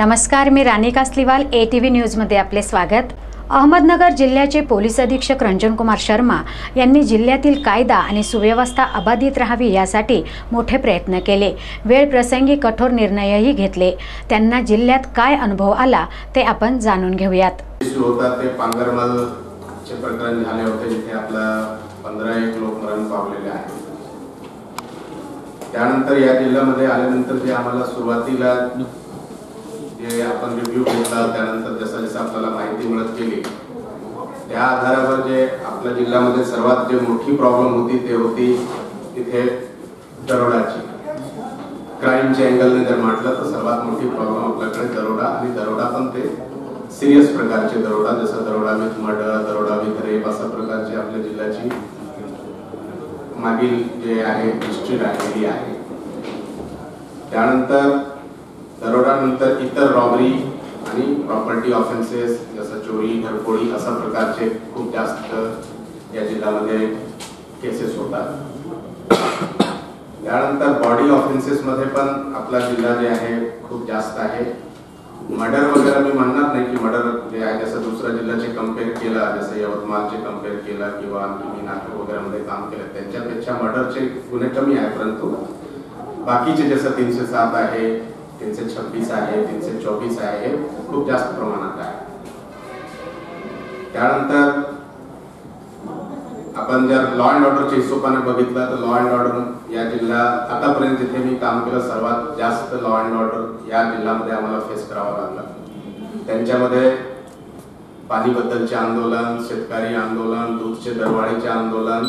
नमस्कार मी Rani Kasliwal A T V न्यूजमध्ये आपले स्वागत. अहमदनगर जिल्ह्याचे पोलीस अधीक्षक रंजनकुमार शर्मा यांनी जिल्ह्यातील कायदा आणि सुव्यवस्था अबाधित राहावी यासाठी मोठे प्रयत्न केले. वेळ प्रसंगी कठोर निर्णयही घेतले. त्यांना जिल्ह्यात काय अनुभव आला ते आपण जाणून घेऊयात. ते पांगरमलचे प्रकरण झाले होते जिथे आपला पंधरा एक लोक मरण पावलेले आहेत. त्यानंतर या जिल्ह्यामध्ये आल्यानंतर जे आम्हाला सुरुवातीला जे आपण रिव्ह्यू घेतला त्यानंतर जसं जसं आपल्याला माहिती मिळत गेली त्या आधारावर जे आपल्या जिल्ह्यामध्ये सर्वात जे मोठी प्रॉब्लेम होती ते होती तिथे दरोडाची. क्राईमच्या अँगलने जर म्हटलं तर सर्वात मोठी प्रॉब्लेम आपल्याकडे दरोडा आणि दरोडा पण ते सिरियस प्रकारचे दरोडा जसं दरोडा विथ मर्डर दरोडा विथ रेप अशा प्रकारची आपल्या जिल्ह्याची मागील जे आहे हिस्ट्री राहिलेली आहे. त्यानंतर दरोडानंतर इतर रॉबरी आणि प्रॉपर्टी ऑफेन्सेस जसं चोरी घरफोडी अशा प्रकारचे खूप जास्त या जिल्ह्यामध्ये केसेस होतात. त्यानंतर बॉडी ऑफेन्सेसमध्ये पण आपला जिल्हा जे आहे खूप जास्त आहे. मर्डर वगैरे मी म्हणणार नाही की मर्डर जे आहे जसं दुसऱ्या जिल्ह्याचे कंपेअर केला जसं यवतमाळचे कंपेअर केला किंवा आणखी मी नागपूर वगैरेमध्ये काम केलं त्यांच्यापेक्षा मर्डरचे गुन्हे कमी आहे परंतु बाकीचे जसं तीनशे सात आहे तीनशे छब्बीस आहे तीनशे चोवीस आहे हे खूप जास्त प्रमाणात आहे. त्यानंतर आपण जर लॉ अँड ऑर्डरच्या हिशोबाने बघितलं तर लॉ अँड ऑर्डर या जिल्हा आतापर्यंत जिथे मी काम केलं सर्वात जास्त लॉ अँड ऑर्डर या जिल्ह्यामध्ये आम्हाला फेस करावं लागलं. त्यांच्यामध्ये पाणीबद्दलचे आंदोलन शेतकरी आंदोलन दूधचे दरवाढीचे आंदोलन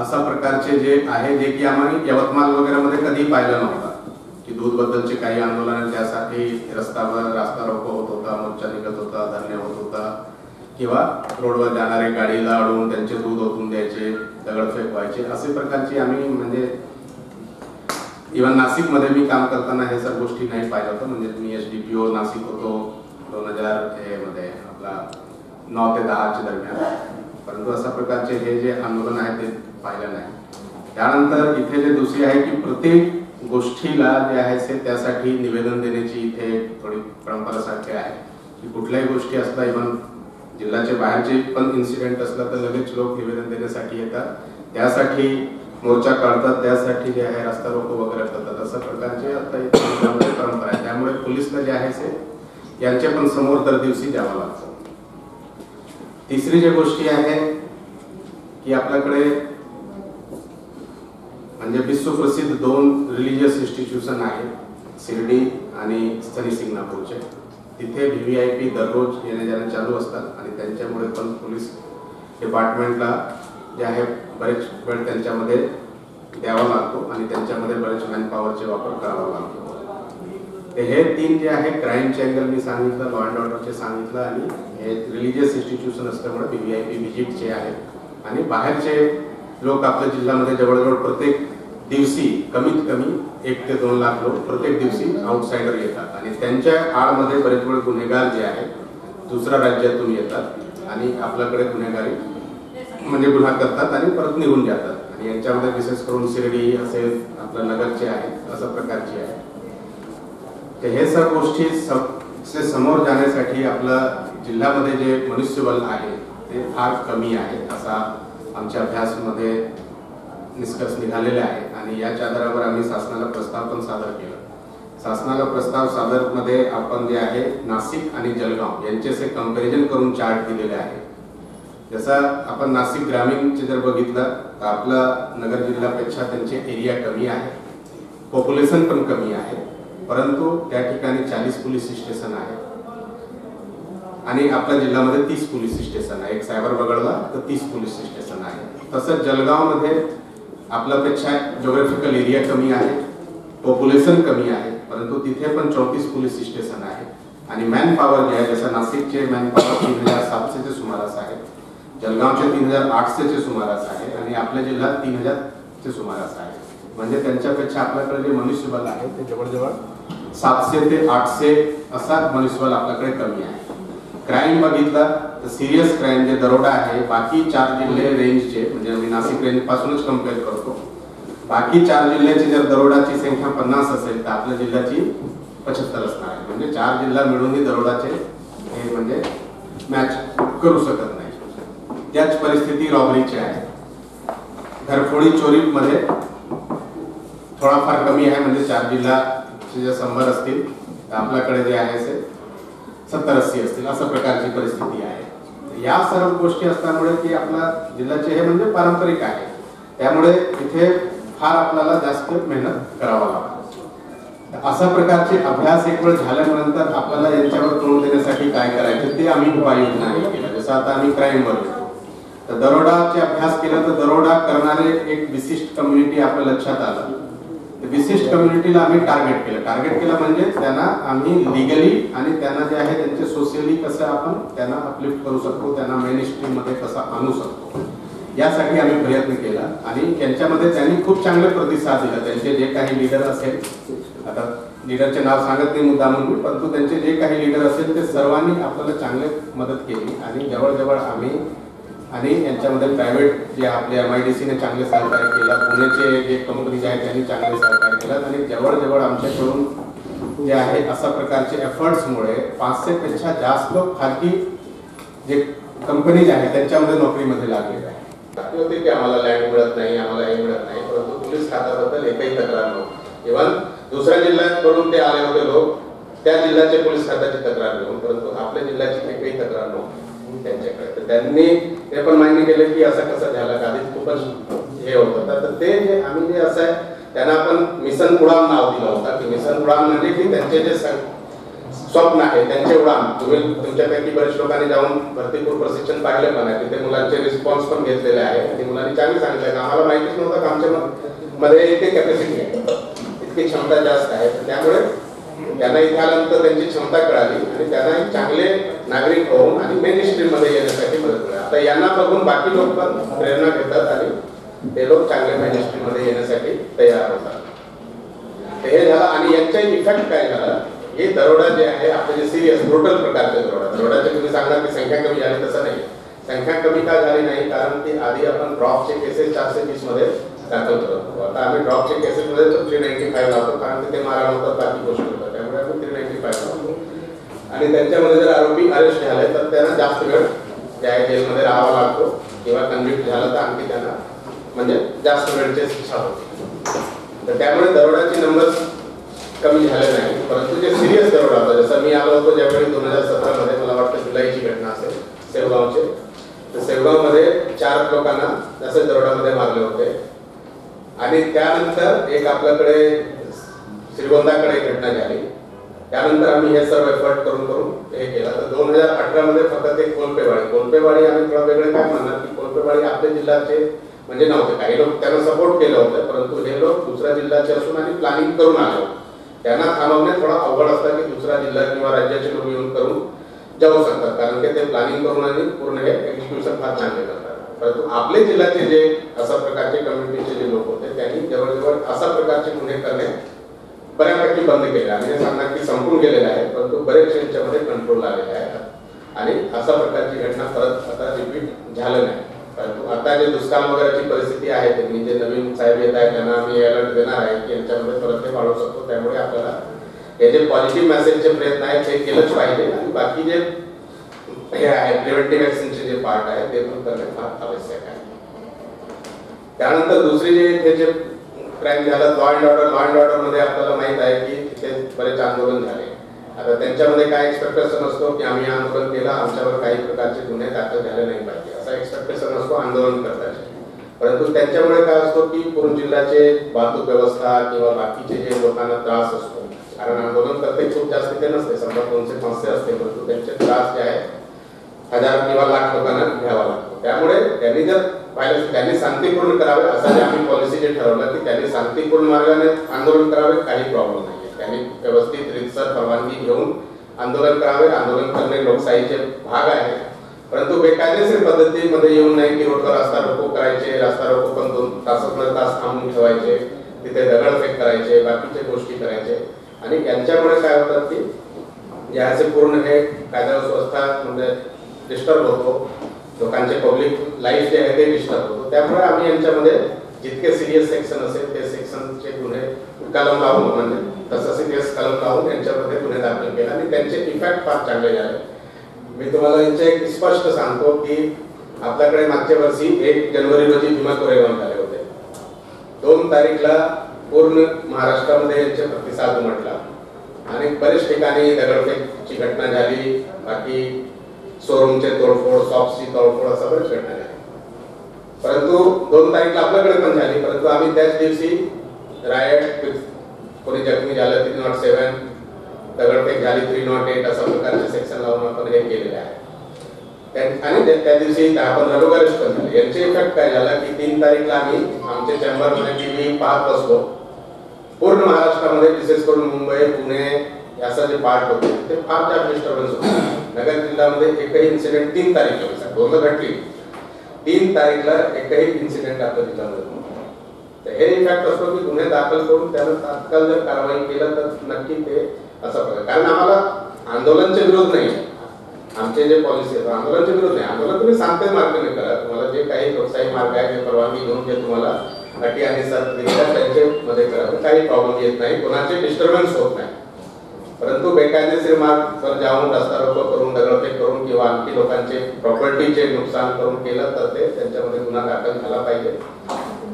अशा प्रकारचे जे आहे जे की आम्हाला यवतमाळ वगैरे मध्ये कधी पाहिलं नव्हतं. की दूध बद्दलचे काही आंदोलन त्यासाठी रस्त्यावर रास्ता रोको होत होता मोर्चा निघत होता धरणे होत होता. किंवा रोडवर जाणारे गाडीला अडवून त्यांचे दूध ओतून द्यायचे दगडफेक व्हायचे असे प्रकारची आम्ही म्हणजे इव्हन नाशिकमध्ये मी काम करताना हे सर्व गोष्टी नाही पाहिलं होतं म्हणजे मी S D P O Nashik होतो दोन हजारमध्ये आपला नऊ ते दहाच्या दरम्यान. परंतु अशा प्रकारचे हे जे आंदोलन आहे ते पाहिलं नाही. त्यानंतर इथे जे दुसरी आहे की प्रत्येक गोष्टीला जे आहे त्यासाठी निवेदन देण्याची इथे थोडी परंपरा सारखी आहे की कुठल्याही गोष्टी असता इव्हन जिल्ह्याच्या बाहेरचे पण इन्सिडेंट असला तर लगेच लोक निवेदन देण्यासाठी येतात. त्यासाठी मोर्चा काढतात त्यासाठी जे आहे रस्ता रोको वगैरे करतात. अशा प्रकारचे आता परंपरा आहे. त्यामुळे पोलिसला जे आहे ते यांच्या पण समोर दर दिवशी द्यावं लागतं. तिसरी जी गोष्टी आहे की आपल्याकडे म्हणजे विश्वप्रसिद्ध दोन रिलिजियस इन्स्टिट्यूशन आहेत शिर्डी आणि स्थनी सिंगणापूरचे तिथे व्ही व्ही आय पी दररोज येणे जाणे चालू असतात आणि त्यांच्यामुळे पण पोलीस डिपार्टमेंटला जे आहे बरेच वेळ त्यांच्यामध्ये द्यावा लागतो आणि त्यांच्यामध्ये बरेच मॅनपॉवरचे वापर करावा लागतो. ते हे तीन जे आहे क्राईमचे अँगल मी सांगितलं लॉ अँड ऑर्डरचे सांगितलं आणि हे रिलिजियस इन्स्टिट्यूशन असल्यामुळे व्ही व्ही आय पी व्हिजिटचे आहेत आणि बाहेरचे लोक आपल्या जिल्ह्यामध्ये जवळजवळ प्रत्येक दिवशी कमीत कमी एक ते दोन लाख लोक प्रत्येक दिवशी आउटसाइडर येतात. आणि त्यांच्या आडमध्ये बरेच वेळ गुन्हेगार जे आहेत दुसऱ्या राज्यातून येतात आणि आपल्याकडे गुन्हेगारी म्हणजे गुन्हा करतात आणि परत निघून जातात. आणि यांच्यामध्ये विशेष करून शिर्डी असेल आपल्या नगरचे आहेत अशा प्रकारचे आहे तर हे सर्व गोष्टी से समोर जाण्यासाठी आपलं जिल्ह्यामध्ये जे मनुष्यबल आहे ते फार कमी आहे असा आमच्या अभ्यासमध्ये निष्कर्ष निघालेले आहे आणि याच्या आधारावर आम्ही शासनाला प्रस्ताव पण सादर केला. शासनाला प्रस्ताव सादरमध्ये आपण जे आहे नाशिक आणि जळगाव यांचे कंपॅरिझन करून चार्ट दिलेले आहे. जसं आपण नाशिक ग्रामीणचे जर बघितलं तर आपला नगर जिल्ह्यापेक्षा त्यांचे एरिया कमी आहे. पॉप्युलेशन पण कमी आहे. परंतु त्या ठिकाणी चाळीस पोलीस स्टेशन आहे. आणि आपल्या जिल्ह्यामध्ये तीस पोलीस स्टेशन आहे. एक सायबर वगळला तर तीस पोलीस स्टेशन आहे. तसंच जळगावमध्ये आपल्यापेक्षा ज्योग्राफिकल एरिया कमी आहे पॉप्युलेशन कमी आहे परंतु तिथे पण चौतीस पोलीस स्टेशन आहे. आणि मॅन पॉवर जे आहे जसं नाशिकचे मॅन पॉवर तीन हजार सातशेचे सुमारास आहे जळगावचे तीन हजार आठशेचे सुमारास आहे आणि आपल्या जिल्ह्यात तीन हजारचे सुमारास आहे. म्हणजे त्यांच्यापेक्षा आपल्याकडे जे मनुष्यबळ आहे ते जवळजवळ सातशे ते आठशे असा मनुष्यबळ आपल्याकडे कमी आहे. क्राईम बघितला तर सिरियस क्राईम जे दरोडा आहे बाकी चार जिल्हे रेंजचे म्हणजे मी नाशिक रेंज पासूनच कंपेअर करतो. बाकी चार जिल्ह्याची जर दरोडाची संख्या पन्नास असेल तर आपल्या जिल्ह्याची पचहत्तर असणार आहे. म्हणजे चार जिल्हा मिळूनही दरोडाचे हे म्हणजे मॅच करू शकत नाही. त्याच परिस्थिती रॉबरीची आहे. घरफोडी चोरीमध्ये थोडाफार कमी आहे म्हणजे चार जिल्ह्याचे जे शंभर असतील तर आपल्याकडे जे आहे सत्तर अस्सी असतील अशा प्रकारची परिस्थिती आहे. या सर्व गोष्टी असल्यामुळे की आपला जिल्ह्याचे हे म्हणजे पारंपरिक आहे. त्यामुळे इथे फार आपल्याला जास्त मेहनत करावा लागतो. अशा प्रकारचे अभ्यास एक वेळ झाल्यानंतर आपल्याला यांच्यावर तोंड देण्यासाठी काय करायचं ते आम्ही उपाययोजना केल्या जसं आता आम्ही क्राईमवर बघतो तर दरोडाचे अभ्यास केला तर दरोडा करणारे एक विशिष्ट कम्युनिटी आपल्या लक्षात आलं. विशिष्ट कम्युनिटीला आम्ही टार्गेट केलं. टार्गेट केलं म्हणजे त्यांना आम्ही लिगली आणि त्यांना जे आहे त्यांचे सोशली कसं आपण त्यांना अपलिफ्ट करू शकतो त्यांना मेन स्ट्रीममध्ये कसं आणू शकतो. यासाठी आम्ही प्रयत्न केला आणि त्यांच्यामध्ये त्यांनी खूप चांगले प्रतिसाद दिला. त्यांचे जे काही लीडर असेल आता लीडरचे नाव सांगत नाही मुद्दा म्हणून परंतु त्यांचे जे काही लीडर असेल ते सर्वांनी आपल्याला चांगले मदत केली आणि जवळजवळ आम्ही आणि यांच्यामध्ये प्रायव्हेट जे आपल्या एम आय डी सीने चांगले सहकार्य केलं पुण्याचे जे कंपनीज आहेत त्यांनी चांगले सहकार्य केलं आणि जवळजवळ आमच्याकडून जे आहे अशा प्रकारचे एफर्ट्समुळे पाचशे पेक्षा जास्त खाजगी जे कंपनीज आहेत त्यांच्यामध्ये नोकरीमध्ये लागलेले आहे होते की आम्हाला लँड मिळत नाही आम्हाला हे मिळत नाही परंतु पोलीस खात्याबद्दल एकही तक्रार नव्हती. इव्हन दुसऱ्या जिल्ह्याकडून ते आले होते लोक त्या जिल्ह्याचे पोलीस खात्याची तक्रार घेऊन परंतु आपल्या जिल्ह्याची एकही तक्रार नव्हती. त्यांच्याकडे. तर त्यांनी ते पण मान्य केलं की असं कसं झालं का आधी खूपच हे होतं. तर ते जे आम्ही जे असं आहे त्यांना आपण मिशन उडान नाव दिलं होतं की मिशन उडान म्हणजे की त्यांचे जे स्वप्न आहे त्यांचे उडान. तुम्ही तुमच्यापैकी बरेच लोकांनी जाऊन भरतीपूर प्रशिक्षण पाहिले पण आहे. तिथे मुलांचे रिस्पॉन्स पण घेतलेले आहे. ते मुलांनी चांगले सांगितलं का आम्हाला माहितीच नव्हतं की आमच्या म- मध्ये इतकी कॅपॅसिटी आहे इतकी क्षमता जास्त आहे. त्यामुळे त्यांना इथे आल्यानंतर त्यांची क्षमता कळाली आणि त्यांना एक चांगले नागरिक होऊन आणि मेन स्ट्रीममध्ये येण्यासाठी मदत मिळाली आता यांना बघून बाकी लोक पण प्रेरणा घेतात आणि ते लोक चांगले मेन स्ट्रीममध्ये येण्यासाठी तयार होतात. हे झालं आणि यांचा इफेक्ट काय झाला? हे दरोडा जे आहे आपले जे सिरियस ब्रुटल प्रकारचे दरोडा. दरोड्याचे तुम्ही सांगणार की संख्या कमी झाली तसं नाही. संख्या कमी का झाली नाही? कारण की आधी आपण ड्रॉपचे केसेस चारशे वीसमध्ये दाखल करत होतो. आता आम्ही ड्रॉपचे केसेस मध्ये थ्री नाईन्टी फाईव्ह लावतो. कारण तिथे मारा होतात बाकी गोष्टी होतात. त्यामुळे आणि त्यांच्यामध्ये जर आरोपी अरेस्ट झाले तर त्यांना जास्त वेळ त्या जेलमध्ये राहावा लागतो किंवा कन्व्हिक्ट झालं तर आणखी त्यांना म्हणजे जास्त वेळची शिक्षा होते. तर त्यामुळे दरोड्याचे नंबर कमी झाले नाही. परंतु जे सिरियस दरोडा होता जसं मी आलो होतो ज्यावेळी दोन हजार सतरा मध्ये मला वाटतं जुलैची घटना असेल सेवगावचे. तर सेवगावमध्ये चार लोकांना जसं दरोड्यामध्ये मारले होते. आणि त्यानंतर एक आपल्याकडे श्रीगोंदाकडे घटना झाली. त्यानंतर आम्ही हे सर्व एफर्ट करून करून हे केलं. तर दोन हजार अठरा मध्ये फक्त ते कोलपेवाडी. कोलपेवाडी आम्ही थोडा वेगळे काय म्हणणार की कोलपेवाडी आपल्या जिल्ह्याचे म्हणजे नव्हते. काही लोक त्यांना सपोर्ट केलं होतं परंतु हे लोक दुसऱ्या जिल्ह्याचे असून आणि प्लॅनिंग करून आले होते. त्यांना थांबवणे थोडा अवघड असतं की दुसरा जिल्हा किंवा राज्याचे लोक येऊन करून जाऊ शकतात. कारण की ते प्लॅनिंग करून आणि पूर्ण हे एक्झिक्युशन फार चांगले करतात. परंतु आपले जिल्ह्याचे जे अशा प्रकारचे कम्युनिटीचे जे लोक होते त्यांनी जवळजवळ अशा प्रकारचे गुन्हे करणे बऱ्यापैकी बंद केले आणि सांगणार की संपून गेलेले आहे परंतु बरेच यांच्यामध्ये कंट्रोल आलेले आहे आणि अशा प्रकारची घटना परत आता रिपीट झालं नाही. परंतु आता जे दुष्काळ वगैरेची परिस्थिती आहे त्यांनी जे नवीन साहेब येत आहेत त्यांना आम्ही अलर्ट देणार आहे की यांच्यामध्ये परत ते वाढवू शकतो. त्यामुळे आपल्याला हे जे पॉझिटिव्ह मेसेजचे प्रयत्न आहेत ते केलंच पाहिजे. आणि बाकी जे हे आहे प्रिव्हेंटिव्ह ऍक्शनचे जे पार्ट आहे ते पण करणे फार आवश्यक आहे. त्यानंतर दुसरी जे इथे जे क्राईम झाला law and order law and ऑर्डरमध्ये आपल्याला माहीत आहे की तिथे बरेच आंदोलन झाले. आता त्यांच्यामध्ये काय एक्सपेक्टेशन असतो की आम्ही आंदोलन केलं आमच्यावर काही प्रकारचे गुन्हे दाखल झाले नाही पाहिजे. असा एक्सपेक्टेशन असतो आंदोलन करताचे परंतु त्यांच्यामुळे काय असतो की पूर्ण जिल्ह्याचे वाहतूक व्यवस्था किंवा बाकीचे जे लोकांना त्रास असतो कारण आंदोलन करते खूप जास्त ते नसते समजा दोनशे पाचशे असते परंतु त्यांचे त्रास जे आहे हजार किंवा लाख लोकांना घ्यावा लागतो. त्यामुळे त्यांनी जर पाहिलं त्यांनी शांतीपूर्ण करावे असा जे आम्ही पॉलिसी जे ठरवलं की त्यांनी शांतीपूर्ण मार्गाने आंदोलन करावे काही प्रॉब्लेम नाही त्यांनी व्यवस्थित रितसर परवानगी घेऊन आंदोलन करावे. आंदोलन करणे लोकशाहीचे भाग आहे. परंतु बेकायदेशीर पद्धतीमध्ये येऊन नाही की रोडवर रस्ता रोको करायचे रस्ता रोको पण दोन तासात तास थांबून ठेवायचे तिथे दगडफेक करायचे बाकीचे गोष्टी करायचे. आणि यांच्यामुळे काय होतात की याचे पूर्ण हे कायदा व्यवस्था म्हणजे डिस्टर्ब होतो. लोकांचे पब्लिक लाईफ जे आहे ते डिस्टर्ब होतो. त्यामुळे आम्ही यांच्यामध्ये जितके सिरियस सेक्शन असेल ते सेक्शनचे गुन्हे कलम लावून म्हणजे तसं सिरियस कलम लावून यांच्यामध्ये गुन्हे दाखल केला आणि त्यांचे इफेक्ट फार चांगले झाले. मी तुम्हाला यांचे एक स्पष्ट सांगतो की आपल्याकडे मागच्या वर्षी एक जानेवारी रोजी भीमा कोरेगाव झाले होते. दोन तारीखला पूर्ण महाराष्ट्रामध्ये यांचे प्रतिसाद उमटला. आणि बरेच ठिकाणी दगडफेकची घटना झाली बाकी शोरूमचे तोडफोड शॉप्सची तोडफोड असं पण घटना परंतु दोन तारीखला आपल्याकडे पण झाली. परंतु आम्ही त्याच दिवशी रायट कोणी जखमी झालं थ्री नॉट सेवन दगडफेक झाली थ्री नॉट एट अशा प्रकारचे सेक्शन लावून आपण हे केलेले आहे. आणि त्या- दिवशी आपण लोक अरेस्ट पण झाले. यांचे इफेक्ट काय झाला की तीन तारीखला आम्ही आमच्या चेंबरमध्ये टीव्ही पाहत बसलो. पूर्ण महाराष्ट्रामध्ये विशेष करून मुंबई पुणे याचा जे पार्ट होते ते फार जास्त डिस्टर्बन्स होते. नगर जिल्ह्यामध्ये एकही इन्सिडेंट तीन तारीखला दोन घडली तीन तारीखला एकही इन्सिडेंट आपल्या जिल्ह्यामध्ये तर हे इफॅक्ट असतो की गुन्हे दाखल करून त्यानं तात्काळ जर कारवाई केलं तर नक्की ते असं प्रकार. कारण आम्हाला आंदोलनचे विरोध नाही आमचे जे पॉलिसी आहेत आंदोलनचे विरोध नाही. आंदोलन तुम्ही सांगते मार्गाने करा. तुम्हाला जे काही लोकशाही मार्ग आहे ते परवानगी घेऊन जे तुम्हाला. अटी आणि सर दिलेल्या त्यांचे मध्ये करा. काही प्रॉब्लेम येत नाही. कोणाचे डिस्टर्बन्स होत नाही. परंतु बेकायदेशीर मार्गवर जाऊन रस्ता करून दगडफेक करून किंवा आणखी लोकांचे प्रॉपर्टीचे नुकसान करून केलं तर ते त्यांच्यामध्ये गुन्हा दाखल झाला पाहिजे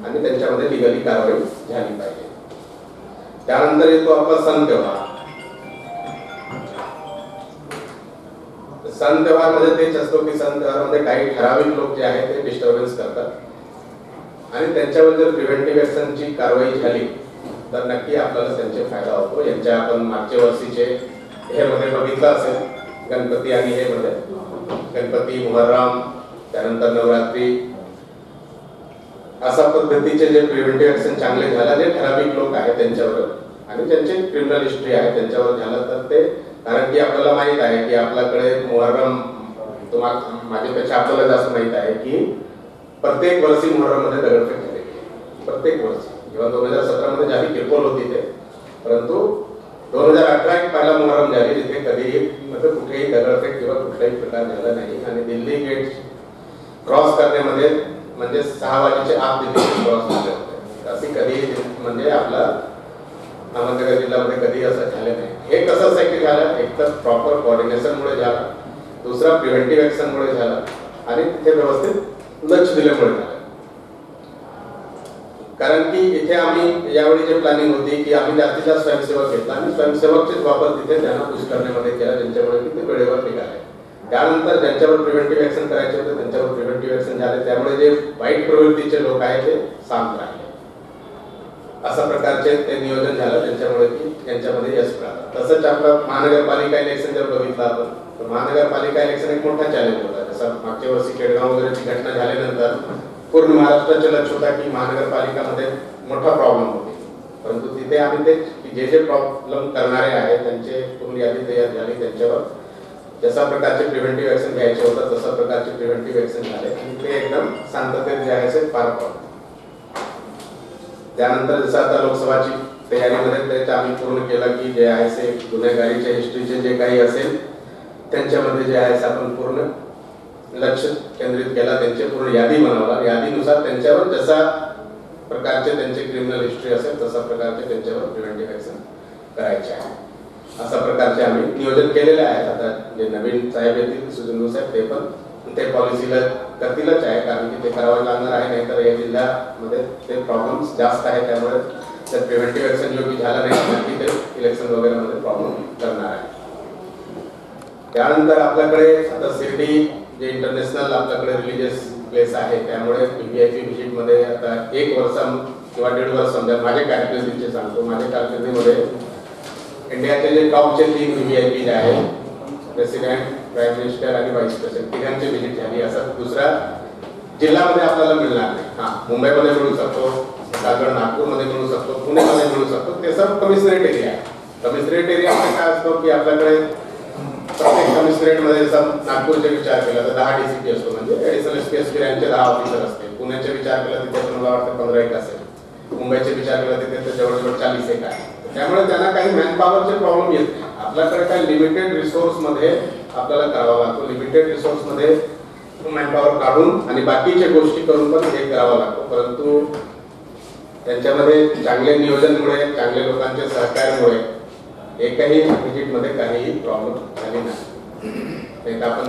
आणि त्यांच्यामध्ये लिगली कारवाई झाली पाहिजे. त्यानंतर येतो आपला सण व्यवहार सण व्यवहारमध्ये तेच असतो की सण तेव्हारमध्ये काही ठराविक लोक जे आहेत ते डिस्टर्बन्स करतात. आणि त्यांच्यावर जर प्रिव्हेंटिव्ह ऍक्शनची कारवाई झाली तर नक्की आपल्याला त्यांचे फायदा होतो. यांच्या आपण मागच्या वर्षीचे हे मध्ये बघितलं असेल गणपती आणि हे मध्ये. गणपती मुहर्रम त्यानंतर नवरात्री. अशा पद्धतीचे जे प्रिव्हेंटिव्ह ऍक्शन चांगले झाला जे ठराविक लोक आहेत त्यांच्यावर आणि ज्यांचे क्रिमिनल हिस्ट्री आहे त्यांच्यावर झालं तर ते कारण की आपल्याला माहीत आहे की आपल्याकडे मोहरम तुम्हाला माझ्यापेक्षा आपल्याला जास्त माहीत आहे की प्रत्येक वर्षी मोहरममध्ये दगडफेक प्रत्येक वर्षी. किंवा दोन हजार सतरा मध्ये झाली किरकोळ होती ते. परंतु दोन हजार अठरा एक पहिला मोहरम झाली तिथे कधीही म्हणजे कुठेही दगडफेक किंवा कुठलाही प्रकार झाला नाही. आणि दिल्ली गेट क्रॉस करण्यामध्ये म्हणजे सहा वाजेचे आत दिल्ली क्रॉस झाले होते. असे कधी म्हणजे आपला अहमदनगर जिल्ह्यामध्ये कधी असं झालं नाही. हे कसं की झालं? एक तर प्रॉपर कोऑर्डिनेशनमुळे झालं. दुसरा प्रिव्हेंटिव्ह ऍक्शनमुळे झालं. आणि तिथे व्यवस्थित लक्ष दिल्यामुळे झालं. कारण की इथे आम्ही यावेळी जे प्लॅनिंग होती की आम्ही जास्तीत जास्त स्वयंसेवक घेतला आणि स्वयंसेवकचेच वापर तिथे त्यांना पुश करण्यामध्ये केला ज्यांच्यामुळे की ते वेळेवर निघाले. त्यानंतर ज्यांच्यावर प्रिव्हेंटिव्ह ऍक्शन करायचे होते त्यांच्यावर प्रिव्हेंटिव्ह ऍक्शन झाले. त्यामुळे जे वाईट प्रवृत्तीचे लोक आहेत ते शांत राहिले. अशा प्रकारचे ते नियोजन झालं त्यांच्यामुळे की यांच्यामध्ये यश मिळालं. तसंच आपलं महानगरपालिका इलेक्शन जर बघितलं आपण तर महानगरपालिका इलेक्शन एक मोठा चॅलेंज होता. जसं मागच्या वर्षी केडगाव वगैरेची घटना झाल्यानंतर पूर्ण महाराष्ट्राचे लक्ष होता की महानगरपालिकामध्ये मोठा प्रॉब्लेम होते. परंतु तिथे आम्ही ते जे जे प्रॉब्लेम करणारे आहेत त्यांचे पूर्ण यादी तयार झाली. त्यांच्यावर जशा प्रकारचे प्रिव्हेंटिव्ह ऍक्शन घ्यायचे होतं तशा प्रकारचे प्रिव्हेंटिव्ह ऍक्शन झाले. आणि ते एकदम शांततेत जे आहे ते पार पडले. त्यानंतर जसं आता लोकसभाची तयारीमध्ये त्याचं आम्ही पूर्ण केलं की जे आहे ते गुन्हेगारीच्या हिस्ट्रीचे जे काही असेल त्यांच्यामध्ये जे आहे आपण पूर्ण लक्ष केंद्रित केला त्यांची पूर्ण यादी बनवला. यादीनुसार त्यांच्यावर जसा प्रकारचे त्यांचे क्रिमिनल हिस्ट्री असेल तसा प्रकारचे त्यांच्यावर प्रिव्हेंटिव्ह ऍक्शन करायचे आहे. अशा प्रकारचे आम्ही नियोजन केलेले आहेत आता जे नवीन साहेब येतील सुजनू साहेब ते पण ते पॉलिसीला करतीलच आहे. कारण की ते करावं लागणार आहे नाहीतर या जिल्ह्यामध्ये ते प्रॉब्लेम्स जास्त आहे. त्यामुळे त्यात प्रिव्हेंटिव्ह ऍक्शन योग्य झाला नाही. नक्की ते इलेक्शन वगैरेमध्ये प्रॉब्लेम करणार आहे. त्यानंतर आपल्याकडे आता शिर्डी जे इंटरनॅशनल आपल्याकडे रिलीजियस प्लेस आहे त्यामुळे व्हीआयपी व्हिजिटमध्ये आता एक वर्ष किंवा दीड वर्ष समजा माझ्या कारकिर्दीचे सांगतो. माझ्या कारकिर्दीमध्ये इंडियाचे जे टॉपचे तीन व्हीआयपी जे आहे प्रेसिडेंट प्राईम मिनिस्टर आणि व्हाईस प्रेसिडेंट तिघांची व्हिजिट झाली. असं दुसरा जिल्ह्यामध्ये आपल्याला मिळणार नाही. हा मुंबईमध्ये मिळू शकतो सागड नागपूरमध्ये मिळू शकतो पुण्यामध्ये मिळू शकतो. ते सब कमिशनरेट एरिया आहे. कमिशनरेट एरियामध्ये काय असतो की आपल्याकडे प्रत्येक कमिशनरेटमध्ये मध्ये नागपूरचा विचार केला तर दहा डी सी पी असतो म्हणजे additional S P S P यांचे दहा ऑफिसर असते पुण्याचे विचार केला तिथे पण मला वाटतं पंधरा एक असेल. मुंबईचे विचार केला तिथे तर जवळजवळ चाळीस एक आहे. त्यामुळे त्यांना काही मॅनपॉवरचे प्रॉब्लेम येत नाही. आपल्याकडे काही लिमिटेड रिसोर्समध्ये आपल्याला करावा लागतो. लिमिटेड रिसोर्समध्ये मॅनपॉवर काढून आणि बाकीच्या गोष्टी करून पण हे करावं लागतो. परंतु त्यांच्यामध्ये चांगले नियोजनमुळे चांगल्या लोकांच्या सहकार्यामुळे एकही व्हिजिटमध्ये काहीही प्रॉब्लेम झाले नाही. आपण